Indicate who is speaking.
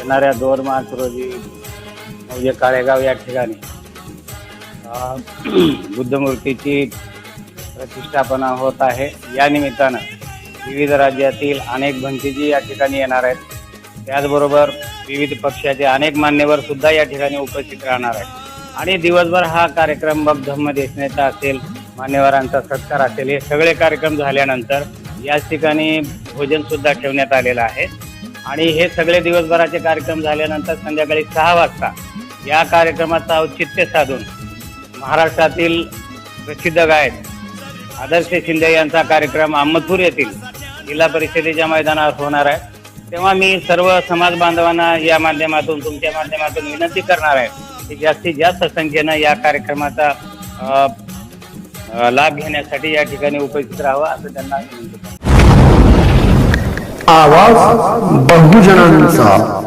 Speaker 1: येणाऱ्या दोन मार्च रोजी म्हणजे काळेगाव या ठिकाणी बुद्धमूर्तीची प्रतिष्ठापना होत आहे. या निमित्तानं विविध राज्यातील अनेक भंतीजी या ठिकाणी येणार आहेत. त्याचबरोबर विविध पक्षाचे अनेक मान्यवर सुद्धा या ठिकाणी उपस्थित राहणार आहेत. आणि दिवसभर हा कार्यक्रम मग धम्म देशनेचा असेल मान्यवरांचा सत्कार असेल हे सगळे कार्यक्रम झाल्यानंतर याच ठिकाणी भोजन सुद्धा ठेवण्यात आलेलं आहे. आणि हे सगळे दिवसभराचे कार्यक्रम झाल्यानंतर संध्याकाळी सहा वाजता या कार्यक्रमाचं औचित्य साधून महाराष्ट्रातील प्रसिद्ध गायक आदर्श शिंदे यांचा कार्यक्रम अहमदपूर येथील जिल्हा परिषदेच्या मैदानावर होणार आहे. तेव्हा मी सर्व समाज बांधवांना या माध्यमातून तुमच्या माध्यमातून विनंती करणार आहे की जास्तीत जास्त संख्येनं या कार्यक्रमाचा लाभ घेण्यासाठी या ठिकाणी उपस्थित राहावं असं त्यांना विनंती
Speaker 2: आवाज बहुजनांचा.